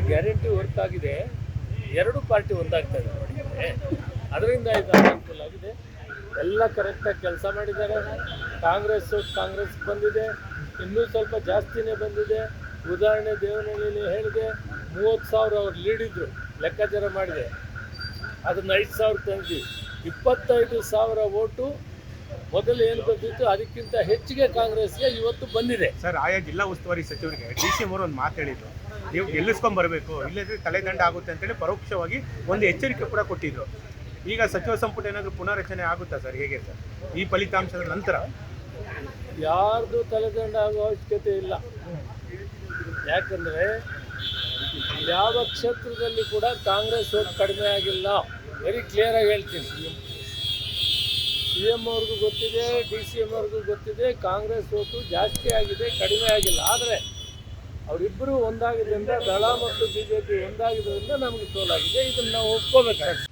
Guarantee work ಆಗಿದೆ ಎರಡು party ಒಂದಾಗ್ತಾ ಇದೆ ಅದರಿಂದ ಇದು ಅನುಕೂಲ ಆಗಿದೆ. ಎಲ್ಲ ಕರೆಕ್ಟಾಗಿ ಕೆಲಸ ಮಾಡಿದ್ದಾರೆ. ಕಾಂಗ್ರೆಸ್ ಕಾಂಗ್ರೆಸ್ ಬಂದಿದೆ. ಇನ್ನೂ ಸ್ವಲ್ಪ ಜಾಸ್ತಿನೇ ಬಂದಿದೆ. ಉದಾಹರಣೆ ದೇವನಹಳ್ಳಿಯಲ್ಲಿ ಹೇಳಿದೆ, ಮೂವತ್ತು ಸಾವಿರ ಅವ್ರು ಲೀಡಿದ್ರು ಲೆಕ್ಕಾಚಾರ ಮಾಡಿದೆ. ಅದನ್ನ ಐದು ಸಾವಿರ ತಂದಿ ಇಪ್ಪತ್ತೈದು ಸಾವಿರ ಓಟು, ಮೊದಲು ಏನು ಬಂದಿತ್ತು, ಅದಕ್ಕಿಂತ ಹೆಚ್ಚಿಗೆ ಕಾಂಗ್ರೆಸ್ಗೆ ಇವತ್ತು ಬಂದಿದೆ. ಸರ್, ಆಯಾ ಜಿಲ್ಲಾ ಉಸ್ತುವಾರಿ ಸಚಿವರಿಗೆ, ಡಿ ಸಿ ಅವರು ಒಂದು ಮಾತು ಹೇಳಿದ್ರು. ನೀವು ಗೆಲ್ಲಿಸ್ಕೊಂಡ್ ಬರಬೇಕು. ಇಲ್ಲದ್ರೆ ತಲೆದಂಡ ಆಗುತ್ತೆ ಅಂತೇಳಿ ಪರೋಕ್ಷವಾಗಿ ಒಂದು ಎಚ್ಚರಿಕೆ ಕೂಡ ಕೊಟ್ಟಿದ್ರು. ಈಗ ಸಚಿವ ಸಂಪುಟ ಏನಾದರೂ ಪುನರಚನೆ ಆಗುತ್ತಾ ಸರ್? ಹೇಗೆ ಸರ್? ಈ ಫಲಿತಾಂಶದ ನಂತರ? ಯಾರ್ದು ತಲೆದಂಡ ಆಗುವ ಅವಶ್ಯಕತೆ ಇಲ್ಲ. ಯಾಕಂದ್ರೆ ಯಾವ ಕ್ಷೇತ್ರದಲ್ಲಿ ಕೂಡ ಕಾಂಗ್ರೆಸ್ ಕಡಿಮೆ ಆಗಿಲ್ಲ. ವೆರಿ ಕ್ಲಿಯರ್ ಆಗಿ ಹೇಳ್ತೀನಿ. ಸಿ ಎಂ ಅವ್ರಿಗೂ ಗೊತ್ತಿದೆ ಡಿ ಸಿ ಎಂ ಅವ್ರಿಗೂ ಗೊತ್ತಿದೆ, ಕಾಂಗ್ರೆಸ್ ಓಟು ಜಾಸ್ತಿ ಆಗಿದೆ, ಕಡಿಮೆ ಆಗಿಲ್ಲ. ಆದರೆ ಅವರಿಬ್ಬರು ಒಂದಾಗಿದ್ದರಿಂದ ದಳ ಮತ್ತು ಬಿಜೆಪಿ ಜೆ ನಮಗೆ ಸೋಲಾಗಿದೆ. ಇದನ್ನು ನಾವು ಒಪ್ಕೋಬೇಕಾಗಿದೆ